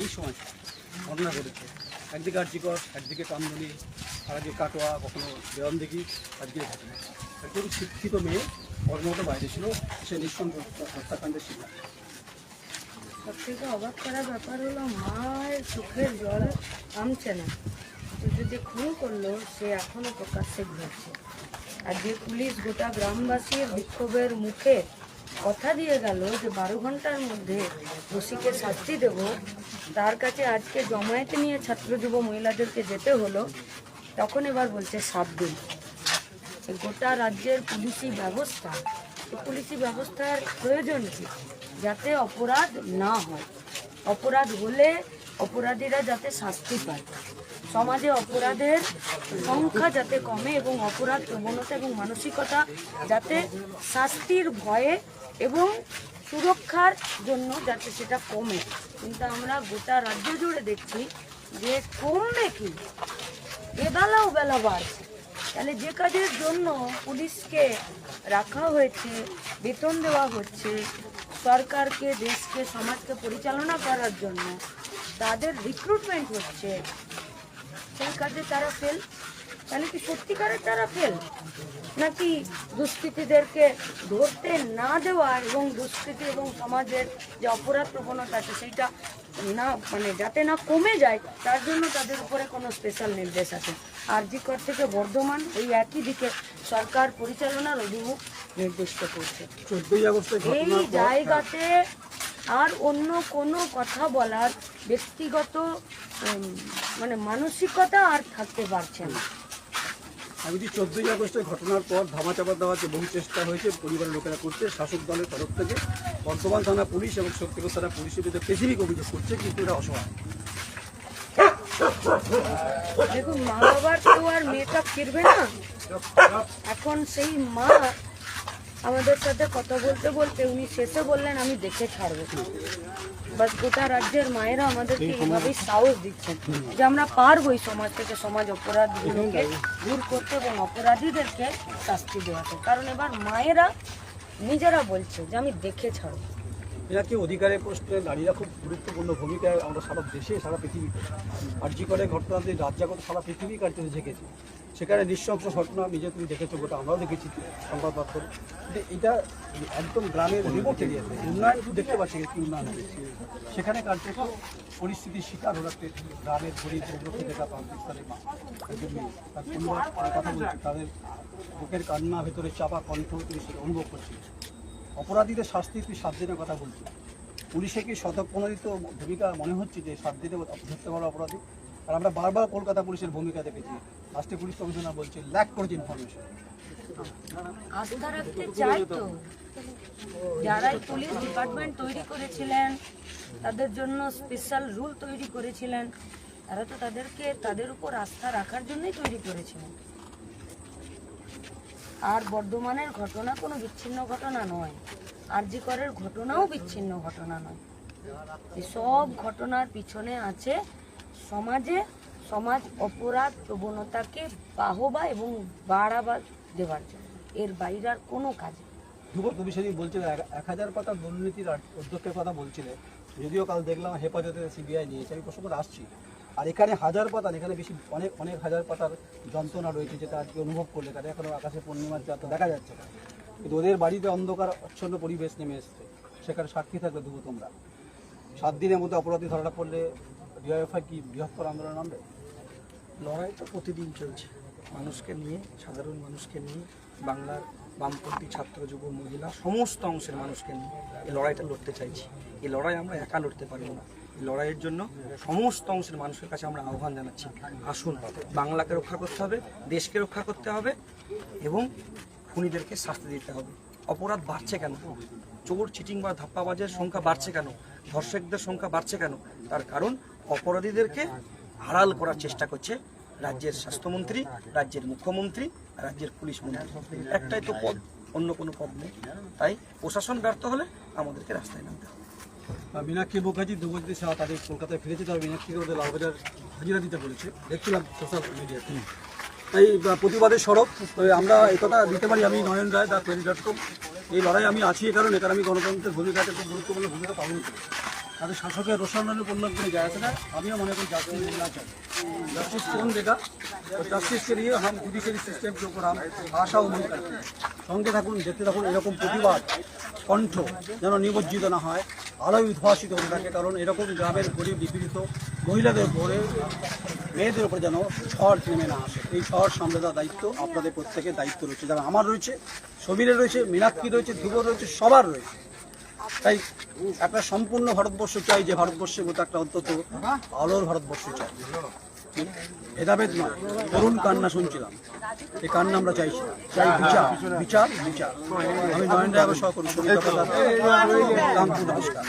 এই সময় ঘটনা ঘটেছে একদিকে আর্যিকর একদিকে কামদুনি আর একদিকে কাটোয়া, কখনো দেওয়ানদিঘি, আজকে এই ঘটনা একজন শিক্ষিত মেয়ে কর্মরত বাইরে ছিল, সে নিঃসন্দেহ হত্যাকাণ্ডের শিকার। সব থেকে অবাক করার ব্যাপার হলো, মায়ের চোখের জল থামছে না। তো যদি খুন করল, সে এখনও প্রকাশ্যে ঘুরছে। আর যে পুলিশ গোটা গ্রামবাসীর বিক্ষোভের মুখে কথা দিয়ে গেল যে বারো ঘণ্টার মধ্যে দোষীকে শাস্তি দেব। তার কাছে আজকে জমায়েতে নিয়ে ছাত্র যুব মহিলাদেরকে যেতে হলো। তখন এবার বলছে সাত দিন। গোটা রাজ্যের পুলিশি ব্যবস্থা পুলিশি ব্যবস্থার প্রয়োজন কি? যাতে অপরাধ না হয়। অপরাধ হলে অপরাধীরা যাতে শাস্তি পায়। সমাজে অপরাধের সংখ্যা যাতে কমে এবং অপরাধ প্রবণতা এবং মানসিকতা যাতে শাস্তির ভয়ে এবং সুরক্ষার জন্য যাতে সেটা কমে। কিন্তু আমরা গোটা রাজ্য জুড়ে দেখছি যে কমবে কি? বেবেলাও বেলা বাড়ছে। তাহলে যে কাজের জন্য পুলিশকে রাখা হয়েছে, বেতন দেওয়া হচ্ছে, সরকারকে, দেশকে, সমাজকে পরিচালনা করার জন্য, তাদের রিক্রুটমেন্ট হচ্ছে সেই কাজে তারা ফেল তাহলে কি সত্যিকারের তারা ফেল নাকি দুষ্কৃতীদেরকে ধরতে না দেওয়া এবং দুষ্কৃতি এবং সমাজের যে অপরাধ প্রবণতা আছে সেইটা না মানে যাতে না কমে যায় তার জন্য তাদের উপরে কোনো স্পেশাল নির্দেশ আছে? আরজিকর থেকে বর্ধমান এই একই দিকে সরকার পরিচালনার অভিমুখ নির্দিষ্ট করছে। এই জায়গাতে আর অন্য কোনো কথা বলার ব্যক্তিগত মানে মানসিকতা আর থাকতে পারছে না। আমি যে চোদ্দই আগস্টের ঘটনার পর ধামাচাপা দেওয়ার যে বহু চেষ্টা হয়েছে পরিবারের লোকেরা করছে শাসক দলের তরফ থেকে বর্তমান থানা পুলিশ এবং শক্তিগড় থানা পুলিশের বিরুদ্ধে স্পেসিফিক অভিযোগ করছে কিন্তু এটা অসহায়। দেখুন মা বাবার তো আর মেয়েটা ফিরবে না। এখন সেই মা আমাদের সাথে কথা বলতে বলতে উনি শেষে বললেন আমি দেখে ছাড়বো বাস গোটা রাজ্যের মায়েরা আমাদেরকে এইভাবেই সাহস দিচ্ছেন যে আমরা পারব এই সমাজ থেকে সমাজ অপরাধগুলোকে দূর করতে এবং অপরাধীদেরকে শাস্তি দেওয়াতে। কারণ এবার মায়েরা নিজেরা বলছে যে আমি দেখে ছাড়বো এরা কি অধিকারের প্রশ্নে নারীরা খুব গুরুত্বপূর্ণ ভূমিকায়? আমরা সারা দেশে সারা পৃথিবীতে আর্জি করে ঘটনাতে রাজ্যাগত সারা পৃথিবী কার্যত দেখেছি সেখানে নৃশংস ঘটনা নিজে তুমি দেখেছ, গোটা আমরাও দেখেছি সংবাদ মাধ্যমে। কিন্তু এটা একদম গ্রামের রিমোট এরিয়াতে উন্নয়ন দেখতে পাচ্ছি কি উন্নয়ন হয়েছে সেখানে কার্যত পরিস্থিতির শিকার হচ্ছে গ্রামের গরিব দেখা পাকিস্তানের তার কথা বলছে, তাদের বুকের কান্না, ভেতরে চাপা কণ্ঠ তুমি সেটা অনুভব করছিস অপরাধীদের শাস্তি তুই সাত দিনের কথা বলছিস। পুলিশে কি শতপ্রণোদিত ভূমিকা মনে হচ্ছে যে সাত দিনে ধরতে পারো অপরাধী? আর আমরা বারবার কলকাতা পুলিশের ভূমিকা দেখেছি। লাস্টে পুলিশ কমিশনার বলছে ল্যাক করেছে ইনফরমেশন আস্থা রাখতে চাই তো। যারা পুলিশ ডিপার্টমেন্ট তৈরি করেছিলেন, তাদের জন্য স্পেশাল রুল তৈরি করেছিলেন, তারা তো তাদেরকে, তাদের উপর আস্থা রাখার জন্যই তৈরি করেছিলেন। আর বর্ধমানের ঘটনা কোনো বিচ্ছিন্ন ঘটনা নয়। আরজিকরের ঘটনাও বিচ্ছিন্ন ঘটনা নয়। সব ঘটনার পিছনে আছে সমাজে সমাজ অপরাধ প্রবণতাকে বাহবা এবং বাড়াবা দেওয়ার জন্য। এর বাইরে আর কোনো কাজ। ধ্রুব তুমি বলছিলে এক- হাজার পাতা দুর্নীতির অধ্যক্ষের কথা বলছিলে যদিও কাল দেখলাম হেফাজতে সিবিআই নিয়েছে আমি করে আসছি। আর এখানে হাজার পাতা এখানে বেশি অনেক অনেক হাজার পাতার যন্ত্রণা রয়েছে যেটা আজকে অনুভব করলে তাদের এখনও আকাশে পূর্ণিমার যাত্রা দেখা যাচ্ছে না। কিন্তু ওদের বাড়িতে অন্ধকার, অচ্ছন্ন পরিবেশ নেমে এসছে। সেখানে সাক্ষী থাকবে ধ্রুব তোমরা। সাত দিনের মধ্যে অপরাধী ধরাটা পড়লে ডিআইএফআই কি বৃহত্তর আন্দোলন নামবে? লড়াই তো প্রতিদিন চলছে। মানুষকে নিয়ে, সাধারণ মানুষকে নিয়ে, বাংলার বামপন্থী ছাত্র, যুব, মহিলা, সমস্ত অংশের মানুষকে নিয়ে এই লড়াইটা লড়তে চাইছি। এই লড়াই আমরা একা লড়তে পারব না। এই লড়াইয়ের জন্য সমস্ত অংশের মানুষের কাছে আমরা আহ্বান জানাচ্ছি। আসুন, বাংলাকে রক্ষা করতে হবে, দেশকে রক্ষা করতে হবে এবং খুনিদেরকে শাস্তি দিতে হবে। অপরাধ বাড়ছে কেন? চোর, চিটিং বা ধাপ্পাবাজের সংখ্যা বাড়ছে কেন? ধর্ষকদের সংখ্যা বাড়ছে কেন? তার কারণ অপরাধীদেরকে হারাল করার চেষ্টা করছে রাজ্যের স্বাস্থ্যমন্ত্রী, রাজ্যের মুখ্যমন্ত্রী, রাজ্যের পুলিশ মন্ত্রী। একটাই তো পদ, অন্য কোনো পদ নেই। তাই প্রশাসন ব্যর্থ হলে আমাদেরকে রাস্তায় নামতে হবে। মীনাক্ষী মুখার্জি দুবর্তী শাহ তাদের কলকাতায় ফিরেছে তারা মীনাক্ষীকে ওদের লালবাজার হাজিরা দিতে বলেছে। দেখছিলাম সোশ্যাল মিডিয়াতে। তাই প্রতিবাদের তবে আমরা একথা দিতে পারি আমি নয়ন রায় দা টোয়েন্টি ডট কম এই লড়াই আমি আছি এ কারণে, কারণ আমি গণতন্ত্রের ভূমিকাতে খুব গুরুত্বপূর্ণ ভূমিকা পালন করি তাদের শাসকের রোশানের পরিলক্ষণে যায় আছে না আমিও মনে করি জাস্টিস मिलना चाहिए जस्टिस कौन देगा तो जस्टिस के लिए हम जुडिशियरी सिस्टम के ऊपर हम आशा उम्मीद करते हैं সঙ্গে থাকুন দেখতে থাকুন এরকম প্রতিবাদ কণ্ঠ যেন নিমজ্জিত না হয় আলোয় উদ্ভাসিত হতে থাকে কারণ এরকম গ্রামের গরিব নিপীড়িত মহিলাদের উপরে মেয়েদের উপরে যেন ঝড় নেমে না আসে এই ঝড় সামলে দেওয়ার দায়িত্ব আপনাদের প্রত্যেকের দায়িত্ব রয়েছে যারা আমার রয়েছে সমীরের রয়েছে মীনাক্ষী রয়েছে ধ্রুব রয়েছে সবার রয়েছে তাই একটা সম্পূর্ণ ভারতবর্ষ চাই যে ভারতবর্ষের মতো একটা অন্তত আলোর ভারতবর্ষ চাই। ভেদাভেদ নয় করুণ কান্না শুনছিলাম। এই কান্না আমরা চাইছি। চাই বিচার। বিচার বিচার। আমি নরেন্দ্র সহ করি নমস্কার